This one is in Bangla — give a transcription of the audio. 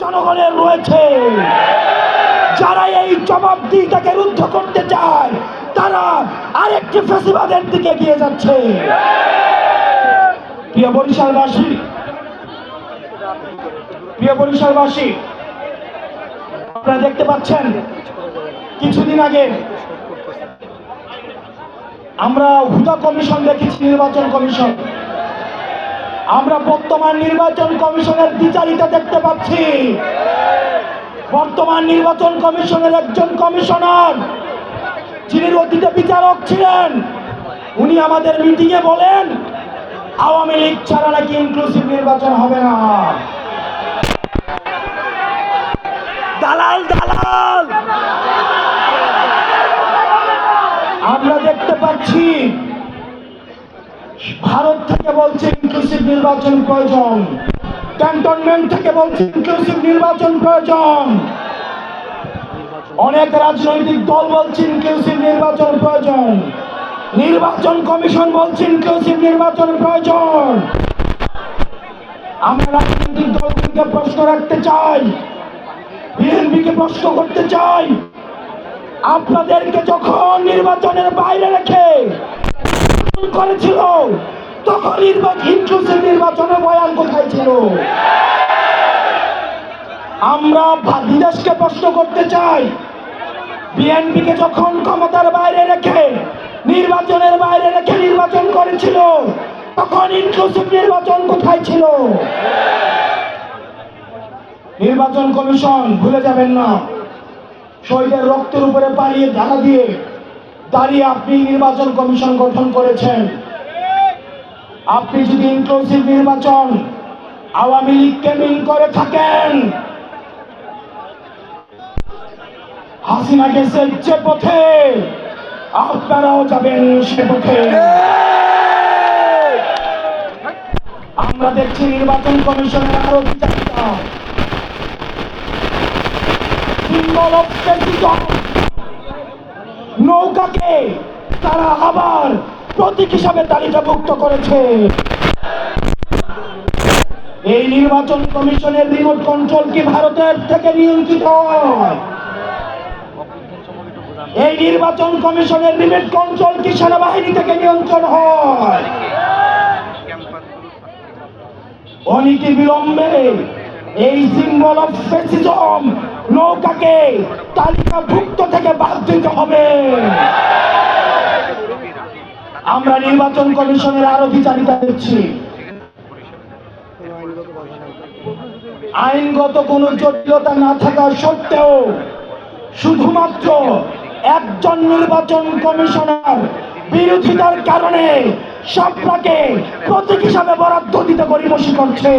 জনগণের রয়েছে। যারা এই জবাবদিহিতাকে রুদ্ধ করতে চায়, তারা আরেকটি ফেসিবাদের দিকে গিয়ে যাচ্ছে। প্রিয় বরিশালবাসী প্রিয় বরিশালবাসী, আপনারা দেখতে পাচ্ছেন, কিছুদিন আগে আমরা হুদা কমিশন দেখেছি, নির্বাচন কমিশন। আমরা বর্তমান নির্বাচন কমিশনের বিচারিতা দেখতে পাচ্ছি। বর্তমান নির্বাচন কমিশনের একজন কমিশনার, যিনি অতীতে বিচারক ছিলেন, উনি আমাদের মিটিংয়ে বলেন, আওয়ামী লীগ ছাড়া নাকি ইনক্লুসিভ নির্বাচন হবে না। দালাল দালাল আমরা দেখতে পাচ্ছি ভারত থেকে বলছে ইনক্লুসিভ নির্বাচন প্রয়োজন। ক্যান্টনমেন্ট থেকে বলছে ইনক্লুসিভ নির্বাচন প্রয়োজন। অনেক রাজনৈতিক দল বলছে ইনক্লুসিভ নির্বাচন প্রয়োজন। নির্বাচন কমিশন বলছে ইনক্লুসিভ নির্বাচন প্রয়োজন। আমরা রাজনৈতিক দলগুলিকে প্রশ্ন রাখতে চাই, বিএনপিকে প্রশ্ন করতে চাই, আপনাদেরকে যখন নির্বাচনের বাইরে রেখে করেছিল। তখন ইনক্লুসিভ নির্বাচনে বয়ান কোথায় ছিল? আমরা বিদেশকে প্রশ্ন করতে চাই। বিএনপিকে যখন ক্ষমতার বাইরে রেখে, নির্বাচনের বাইরে রেখে নির্বাচন করেছিল, তখন ইনক্লুসিভ নির্বাচন কোথায় ছিল? নির্বাচন কমিশন ভুলে যাবেন না। শহীদের রক্তের উপরে পাড়িয়ে ধারা দিয়ে দাঁড়িয়ে আপনি নির্বাচন কমিশন গঠন করেছেন। আপনি যদি ইনক্লুসিভ নির্বাচন আওয়ামী লীগকে মিল করে থাকেন হাসিনা গেছে পথে আপনারাও যাবেন সে পথে। আমরা দেখছি নির্বাচন কমিশনের আরও বিচারিতা সিম্বল অফ তারা আবার প্রতীক হিসাবে তালিকাভুক্ত করেছে। এই নির্বাচন কমিশনের রিমোট কন্ট্রোল কি ভারতের থেকে নিয়ন্ত্রিত? এই নির্বাচন কমিশনের রিমোট কন্ট্রোল কি সেনাবাহিনী থেকে নিয়ন্ত্রণ হয়? অনীতি বিলম্বে এই সিম্বল অফ ফেসিজম নৌকাকে তালিকাভুক্ত থেকে বাদ দিতে হবে। আমরা নির্বাচন কমিশনের আরও বিচারিতা দিচ্ছি। আইনগত কোনো জটিলতা না থাকা সত্ত্বেও শুধুমাত্র একজন নির্বাচন কমিশনার বিরোধিতার কারণে সাপড়াকে প্রতীক হিসাবে বরাদ্দ দিতে গরিমসি করছে।